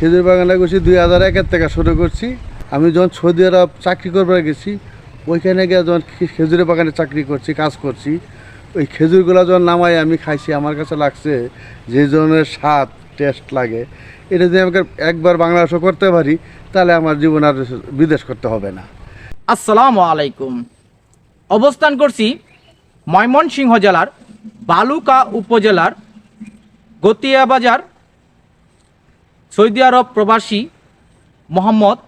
খেজুর বাগানে করছি দুই হাজার একের থেকে শুরু করছি। আমি যখন সৌদি আরব চাকরি করবার গেছি, ওইখানে গিয়ে যখন খে- খেজুরের বাগানে চাকরি করছি, কাজ করছি, ওই খেজুরগুলো যখন নামাই আমি খাইছি, আমার কাছে লাগছে যে ধরনের স্বাদ, টেস্ট লাগে। এটা যদি আমাকে একবার বাংলাদেশও করতে পারি, তাহলে আমার জীবন আর বিদেশ করতে হবে না। আসসালামু আলাইকুম। অবস্থান করছি ময়মনসিংহ জেলার বালুকা উপজেলার গতিয়া বাজার সৌদি আরব প্রবাসী মোহাম্মদ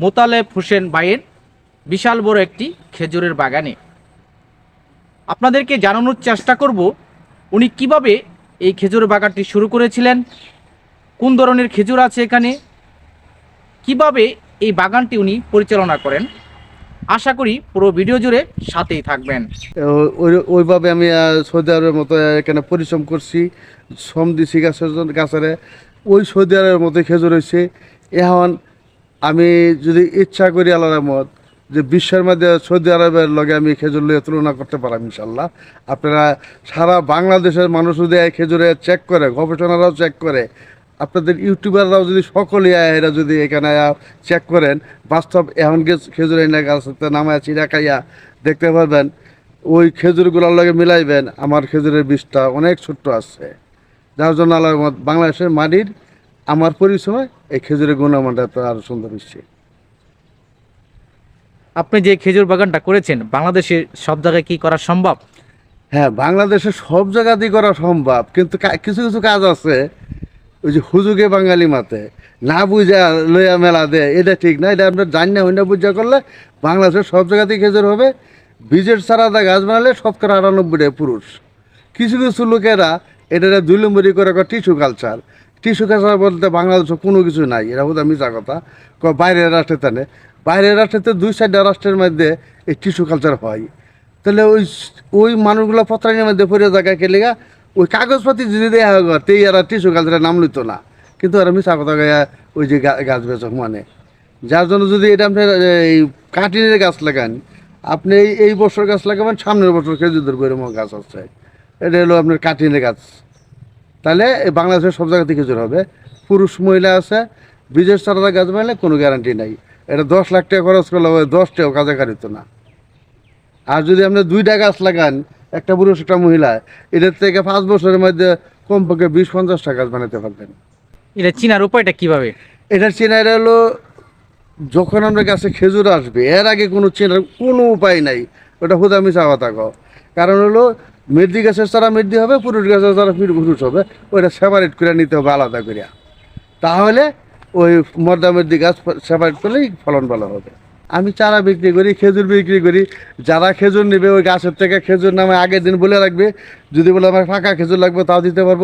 মোতালেব হোসেন বাইয়ের বিশাল বড় একটি খেজুরের বাগানে। আপনাদেরকে জানানোর চেষ্টা করব, উনি কীভাবে এই খেজুর বাগানটি শুরু করেছিলেন, কোন ধরনের খেজুর আছে এখানে, কীভাবে এই বাগানটি উনি পরিচালনা করেন। আশা করি পুরো ভিডিও জুড়ে সাথেই থাকবেন। ওই- ওইভাবে আমি সৌদি আরবের মতো এখানে পরিশ্রম করছি, শ্রম দিছি গাছের গাছেরে। ওই সৌদি আরবের মতো খেজুর হয়েছে। এখন আমি যদি ইচ্ছা করি আল্লাহর মত যে বিশ্বের মধ্যে সৌদি আরবের লগে আমি খেজুর লিয়ে তুলনা করতে পারাম ইনশাল্লাহ আপনারা সারা বাংলাদেশের মানুষ যদি এই খেজুরে চেক করে, গবেষণারাও চেক করে, আপনাদের ইউটিউবাররাও যদি সকলে এরা যদি এখানে চেক করেন, বাস্তব এখন খেজুর এনে গাছতে নামায় চিরা খাইয়া দেখতে পারবেন, ওই খেজুরগুলোর লগে মিলাইবেন, আমার খেজুরের বীজটা অনেক ছোট্ট আছে। যার জন্য আল্লাহ বাংলাদেশের মাটির আমার পরিচয় এই খেজুরের গুণমানটা তো আরও সুন্দর হচ্ছে আপনি যে খেজুর বাগানটা করেছেন বাংলাদেশে সব জায়গায় কি করা সম্ভব? হ্যাঁ বাংলাদেশে সব জায়গাতেই করা সম্ভব কিন্তু কিছু কিছু কাজ আছে। ওই যে হুজুগে বাঙালি মাতে না বুঝা লইয়া মেলা দে এটা ঠিক না এটা আপনার জান না হইনা বুঝা করলে বাংলাদেশের সব জায়গাতেই খেজুর হবে। বীজের সারাদা গাছ বানালে শতকরা আটানব্বইটা পুরুষ। কিছু কিছু লোকেরা এটা দুই করে টিস্যু কালচার টিস্যু কালচার বলতে বাংলাদেশে কোনো কিছু নাই এরা বোধ মিশা কথা। বাইরের রাষ্ট্রে তানে। বাইরের রাষ্ট্রেতে দুই চারটা রাষ্ট্রের মধ্যে এই টিস্যু কালচার হয়। তাহলে ওই ওই মানুষগুলো পত্রানির মধ্যে পড়ে জায়গায় কেলেগা ওই কাগজপাতি যদি দেওয়া হয় তেই এরা টিস্যু কালচারের নাম লইতো না। কিন্তু এরা মিশা কথা ওই যে গাছ বেচক মানে। যার জন্য যদি এটা আপনি, এই কাটিনের গাছ লাগান, আপনি এই এই বছর গাছ লাগাবেন, সামনের বছর খেজুর করে গাছ আছে। এটা হলো আপনার কাটিনের গাছ। তাহলে এই বাংলাদেশের সব জায়গাতে খেজুর হবে। পুরুষ মহিলা আছে বিদেশ সারাদা গাছ বানালে কোনো গ্যারান্টি নাই। এটা দশ লাখ টাকা খরচ করলে হবে দশটাও কাজে কারিত না। আর যদি আপনি দুইটা গাছ লাগান একটা পুরুষ একটা মহিলা এটার থেকে পাঁচ বছরের মধ্যে কমপক্ষে বিশ পঞ্চাশটা গাছ বানাতে পারবেন। এটা চিনার উপায়টা কীভাবে? এটার এটা হলো যখন আমরা গাছে খেজুর আসবে এর আগে কোনো চেনার কোনো উপায় নাই। ওটা হুদা মিশা কথা কও। কারণ হলো মেদি গাছের চারা মেদি হবে, পুরুষ গাছের চারা পুরুষ হবে। ওইটা সেপারেট করে নিতে হবে আলাদা করিয়া তাহলে ওই মর্দা মেদি গাছ সেপারেট করলেই ফলন ভালো হবে। আমি চারা বিক্রি করি, খেজুর বিক্রি করি। যারা খেজুর নেবে, ওই গাছের থেকে খেজুর নামে আগের দিন বলে রাখবে। যদি বলে আমার ফাঁকা খেজুর লাগবে, তাও দিতে পারব।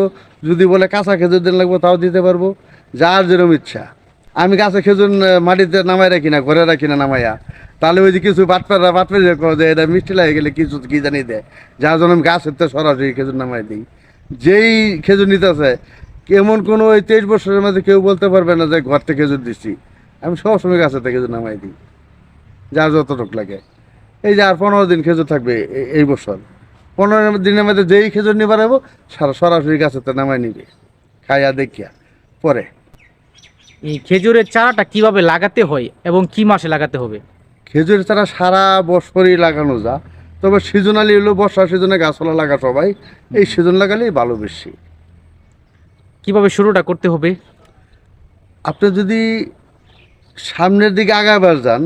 যদি বলে কাঁচা খেজুর দিন লাগবে, তাও দিতে পারব। যার যেরকম ইচ্ছা। আমি গাছে খেজুর মাটিতে নামাই রাখি না, ঘরে রাখি না নামাইয়া তাহলে ওই যে কিছু বাটপাররা বাটপার যে এটা মিষ্টি লাগে গেলে কিছু কি জানি দেয় যার জন্য আমি গাছ হতে সরাসরি খেজুর নামাই দিই। যেই খেজুর নিতেছে এমন কোনো ওই তেইশ বছরের মধ্যে কেউ বলতে পারবে না যে ঘর থেকে খেজুর দিচ্ছি। আমি সবসময় গাছের থেকে খেজুর নামাই দিই, যার যতটুক লাগে। এই যে আর পনেরো দিন খেজুর থাকবে এই বছর। পনেরো দিনের মধ্যে যেই খেজুর নিবার পারব সারা সরাসরি নামাই নিবে। খাইয়া দেখিয়া, পরে। এই খেজুরের চারাটা কীভাবে লাগাতে হয় এবং কি মাসে লাগাতে হবে? খেজুরের চারা সারা বছরই লাগানো যা। তবে সিজনালি হলো বর্ষা সিজনে গাছপালা লাগা সবাই। এই সিজন লাগালেই ভালো বেশি। কীভাবে শুরুটা করতে হবে? আপনি যদি সামনের দিকে আগাবার যান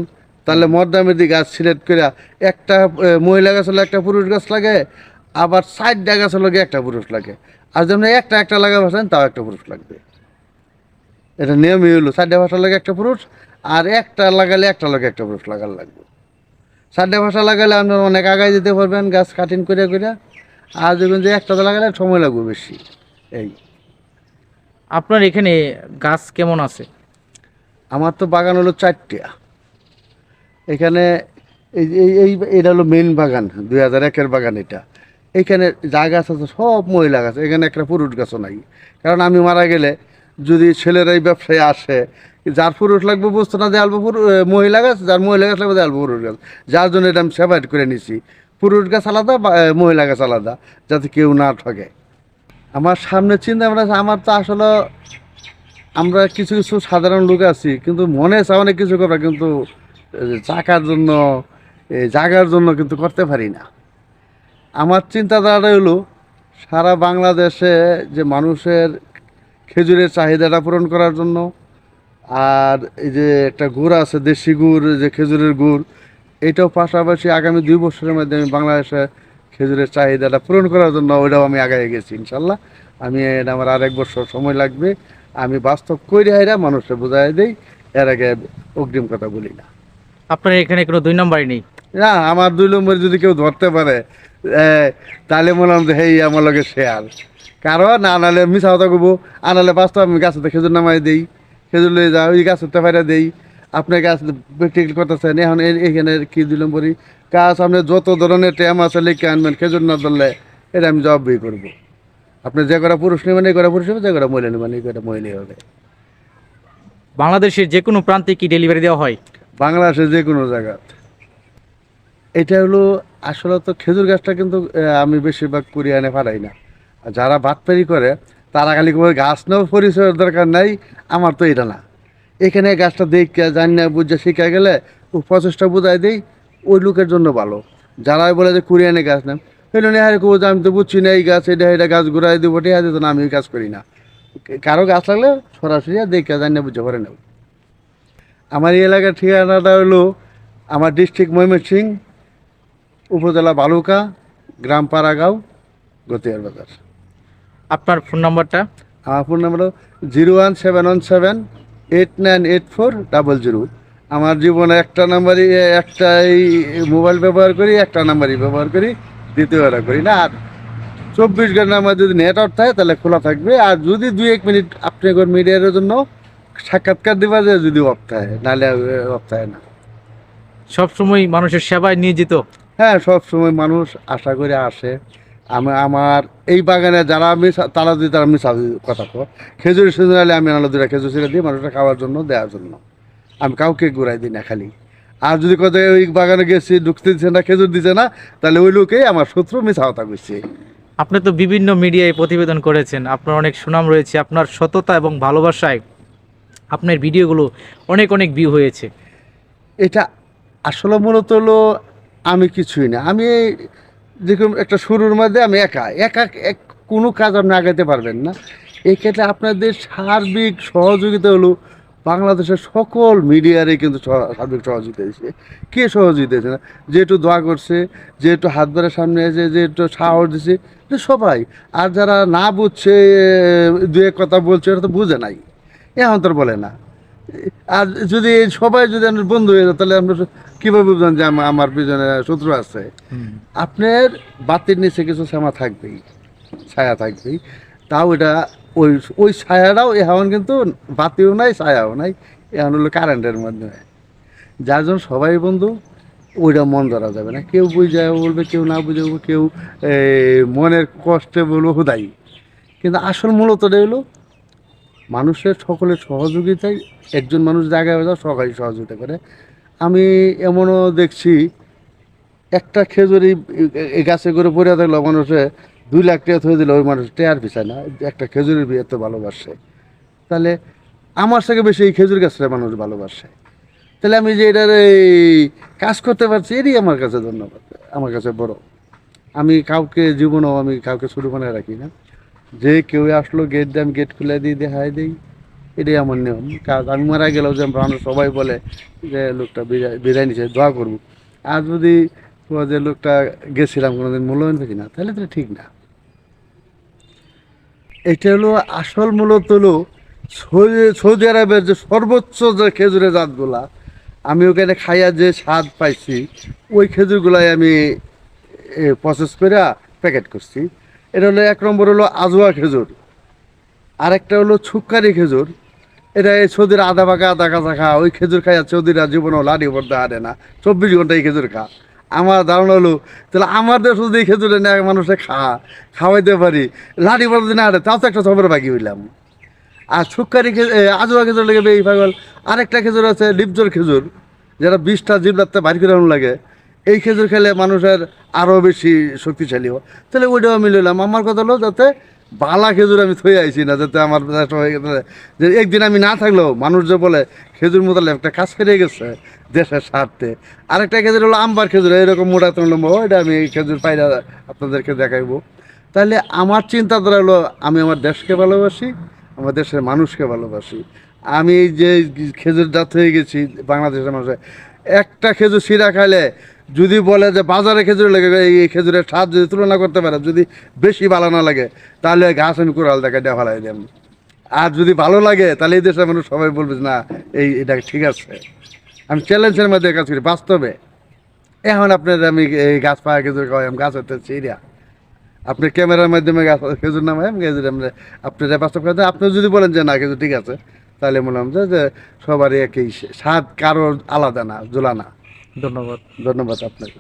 তাহলে মদ্দামের দিকে গাছ সিলেক্ট করে একটা মহিলা গাছ হলে একটা পুরুষ গাছ লাগে আবার সাইডটা গাছ হলে একটা পুরুষ লাগে। আর যেমন একটা একটা লাগাবার চান তাও একটা পুরুষ লাগবে। এটা নিয়মই হলো সাইডটা ভাষা লাগে একটা পুরুষ আর একটা লাগালে একটা লাগে একটা পুরুষ লাগার লাগবে। সাইডটা ভাষা লাগালে আপনার অনেক আগায় যেতে পারবেন গাছ কাটিং করে করে। আর দেখবেন যে একটা লাগালে সময় লাগবে বেশি এই। আপনার এখানে গাছ কেমন আছে? আমার তো বাগান হলো চারটা এখানে এই এই এই এটা হলো মেন বাগান দুই হাজার একের বাগান এটা। এখানে যা গাছ আছে সব মহিলা গাছ এখানে একটা পুরুষ গাছও নাই। কারণ আমি মারা গেলে যদি ছেলেরা এই ব্যবসায় আসে যার পুরুষ লাগবে বুঝতো না যে এ, মহিলা গাছ যার মহিলা গাছ লাগবে আলবো পুরুষ গাছ। যার জন্য এটা আমি সেপারেট করে নিছি। পুরুষ গাছ আলাদা মহিলা গাছ আলাদা যাতে কেউ না ঠকে আমার সামনে চিন্তা ভাবনা আছে, আমার তো আসলে আমরা কিছু কিছু সাধারণ লোক আছি কিন্তু মনে চা অনেক কিছু করা কিন্তু চাকার জন্য জাগার জন্য কিন্তু করতে পারি না। আমার চিন্তাধারা হলো সারা বাংলাদেশে যে মানুষের খেজুরের চাহিদাটা পূরণ করার জন্য। আর এই যে একটা গুড় আছে দেশি গুড় যে খেজুরের গুড় এটাও পাশাপাশি আগামী দুই বছরের মধ্যে আমি বাংলাদেশে খেজুরের চাহিদাটা পূরণ করার জন্য ওইটাও আমি আগে গেছি ইনশাল্লাহ। আমি এটা আমার আরেক বছর সময় লাগবে। আমি বাস্তব কইরে হাইরা মানুষকে বোঝাই দেই এর আগে অগ্রিম কথা বলি না। আপনার এখানে কোনো দুই নম্বরই নেই? না আমার দুই নম্বর যদি কেউ ধরতে পারে তাহলে হয় যে হেই আমার লগে শেয়ার। কারণ আনালে মিশা কথা কবো আনালে বাস্তব আমি গাছেতে খেজুর নামাই দেই খেজুর লয়ে যাও ওই গাছেতে ফাইরা দেই। আপনার গাছ প্র্যাকটিক্যাল করতেছেন এখন এখানে কি দুই নম্বরই? গাছ আপনি যত ধরনের ট্যাম আছে লিখে আনবেন খেজুর না ধরলে এটা আমি জবাবই করব। আপনি যে কটা পুরুষ নেবেন এই কটা পুরুষ হবে যে কটা মহিলা নেবেন এই কটা মহিলাই হবে। বাংলাদেশের যে কোনো প্রান্তে কি ডেলিভারি দেওয়া হয়? বাংলাদেশের যে কোনো জায়গায় এটা হলো আসলে তো খেজুর গাছটা কিন্তু আমি বেশিরভাগ কুরিয়ানে পারাই না। যারা বাদ বাটপারি করে, তারা খালি গাছ নেওয়ার পরিচয়ের দরকার নাই, আমার তো এটা না। এখানে গাছটা দেখে জানি না, বুঝে শিখে গেলে ও প্রচেষ্টা বোঝাই দিই, ওই লোকের জন্য ভালো। যারা বলে যে কুরিয়ানে গাছ নেন সেটা নিয়ে হারে কবো আমি তো বুঝছি না এই গাছ, এটা এটা গাছ ঘুরাই দেবো ঠিক আছে না, আমি ওই কাজ করি না। কারও গাছ লাগলে সরাসরি দেখে জানি না, বুঝে করে নেব। আমার এই এলাকার ঠিকানাটা হলো আমার ডিস্ট্রিক্ট ময়মনসিং উপজেলা বালুকা, গ্রাম পাড়াগাঁও, গতিয়ার বাজার। আপনার ফোন নাম্বারটা? আমার phone number zero one seven one seven eight nine eight four double zero. আমার জীবনে একটা নাম্বারই একটাই মোবাইল ব্যবহার করি একটা নাম্বারই ব্যবহার করি দ্বিতীয়টা করি না। আর চব্বিশ ঘণ্টা আমার যদি নেটওয়ার্ক থাকে তাহলে খোলা থাকবে। আর যদি দুই এক মিনিট আপনি মিডিয়ার জন্য সাক্ষাৎকার দিবা যে যদি অফ থাকে নাহলে অফ থাকে না। সবসময় মানুষের সেবায় নিয়োজিত। হ্যাঁ সব সময় মানুষ আশা করে আসে। আমি আমার এই বাগানে যারা আমি তারা যদি তারা আমি কথা কো খেজুরি সিজন হলে আমি আলাদা দুটা খেজুর ছেড়ে দিই মানুষটা খাওয়ার জন্য দেওয়ার জন্য। আমি কাউকে ঘুরাই দিই না খালি। আর যদি কোথায় ওই বাগানে গেছি ঢুকতে দিচ্ছে না খেজুর দিচ্ছে না তাহলে ওই লোকেই আমার শত্রু মিশা কথা করছে আপনি তো বিভিন্ন মিডিয়ায় প্রতিবেদন করেছেন। আপনার অনেক সুনাম রয়েছে আপনার সততা এবং ভালোবাসায় আপনার ভিডিওগুলো অনেক অনেক ভিউ হয়েছে। এটা আসলে মূলত হলো আমি কিছুই না। আমি দেখুন একটা শুরুর মধ্যে আমি একা একা এক, কোনো কাজ আপনি আগাইতে পারবেন না। এক্ষেত্রে আপনাদের সার্বিক সহযোগিতা হলো বাংলাদেশের সকল মিডিয়ারে কিন্তু সার্বিক সহযোগিতা দিয়েছে কে সহযোগিতা দিয়েছে না? যে একটু দোয়া করছে যে একটু হাত ধরে সামনে এসে যে একটু সাহস দিছে সবাই। আর যারা না বুঝছে, দু এক কথা বলছে, ওরা তো বুঝে নাই। এখন তোর বলে না। আর যদি সবাই যদি বন্ধু হয়ে যায়, তাহলে আমরা কীভাবে বুঝবেন যে আমার পিছনে শত্রু আছে? আপনার বাতির নিচে কিছু শ্যামা থাকবেই ছায়া থাকবেই। তাও এটা ওই ওই ছায়াটাও এখন কিন্তু বাতিও নাই ছায়াও নাই এখন হলো কারেন্টের মাধ্যমে। যার জন্য সবাই বন্ধু ওইটা মন ধরা যাবে না। কেউ বুঝে বলবে কেউ না বুঝে বলবে কেউ মনের কষ্টে বলব হুদাই। কিন্তু আসল মূলত হলো মানুষের সকলের সহযোগিতায় একজন মানুষ জায়গায় হয়ে যাও সবাই সহযোগিতা করে। আমি এমনও দেখছি, একটা খেজুরি গাছে করে পড়ে থাকল মানুষে, দুই লাখ টাকা থয়ে দিলে, ওই মানুষ টেয়ার পিছায় না, একটা খেজুরের বিয়ে এত ভালোবাসে। তাহলে আমার থেকে বেশি এই খেজুর গাছটা মানুষ ভালোবাসে। তাহলে আমি যে এটার এই কাজ করতে পারছি, এরই আমার কাছে ধন্যবাদ, আমার কাছে বড়। আমি কাউকে, জীবনেও আমি কাউকে ছোটো বানায় রাখি না। যে কেউ আসলো গেট দিয়ে আমি গেট খুলে দিয়ে দেখাই দিই। এটাই আমার নিয়ম। কাজ আমি মারা গেলেও যে মানুষ সবাই বলে যে লোকটা বিদায় বিদায় নিছে, দোয়া করব। আর যদি যে লোকটা গেছিলাম কোনোদিন মূল্যায়ন পেয়েছি না তাহলে তো ঠিক না। এটা হলো আসল মূলত হলো সৌদি আরবের যে সর্বোচ্চ যে খেজুরের জাতগুলা, আমি ওখানে খাইয়া যে স্বাদ পাইছি, ওই খেজুরগুলাই আমি প্রসেস করে প্যাকেট করছি। এটা হলো এক নম্বর হলো আজোয়া খেজুর। আরেকটা হলো ছুক্কারি খেজুর। এটা এই সৌদির আধা পাকা আধা কাঁচা খা, ওই খেজুর খাইয়া সৌদিরা জীবনেও লাড়ি পড়তে হারে না। চব্বিশ ঘণ্টা এই খেজুর খা। আমার ধারণা হলো, তাহলে আমার দেশ যদি এই খেজুরে না মানুষে খা, খাওয়াইতে পারি, লাড়ি পড়তে না হারে তাও তো একটা সবের বাকি হইলাম। আর সুক্কারি আজোয়া খেজুর লেগে এই পাগল। আরেকটা খেজুর আছে, লিপজোর খেজুর, যেটা বিষটা জিবলাতে বাড়ি করে লাগে। এই খেজুর খেলে মানুষের আরও বেশি শক্তিশালী হয়। তাহলে ওইটাও আমি লইলাম। আমার কথা হলো যাতে বালা খেজুর আমি থই আইছি না, যাতে আমার ব্যবসা হয়ে গেছে। যে একদিন আমি না থাকলেও মানুষ যে বলে, খেজুর মোতালে একটা কাজ ফিরে গেছে দেশের স্বার্থে। আরেকটা খেজুর হলো আম্বার খেজুর, এরকম মোটা তো লম্বা, ওইটা আমি এই খেজুর পাইরা আপনাদেরকে দেখাইবো। তাহলে আমার চিন্তাধারা হলো, আমি আমার দেশকে ভালোবাসি, আমার দেশের মানুষকে ভালোবাসি। আমি যে খেজুর জাত হয়ে গেছি, বাংলাদেশের মানুষের একটা খেজুর সিরা খাইলে যদি বলে যে বাজারে খেজুর লেগে এই খেজুরের স্বাদ যদি তুলনা করতে পারে, যদি বেশি ভালো না লাগে, তাহলে ঘাস আমি কোরাল দেখা দেওয়া ভালাই দেব। আর যদি ভালো লাগে, তাহলে এই দেশের মানুষ সবাই বলবে না, এই, এটা ঠিক আছে। আমি চ্যালেঞ্জের মধ্যে কাজ করি, বাস্তবে। এখন আপনার আমি এই গাছ পাওয়া খেজুর খাওয়াই, আমি গাছ হতে চিরিয়া আপনি ক্যামেরার মাধ্যমে গাছ খেজুর নামাই, আমি খেজুর আমরা আপনারা বাস্তব কথা, আপনি যদি বলেন যে, না, খেজুর ঠিক আছে, তাহলে মনে হয় যে সবারই একই স্বাদ, কারোর আলাদা না, জোলা না। ধন্যবাদ ধন্যবাদ আপনাকে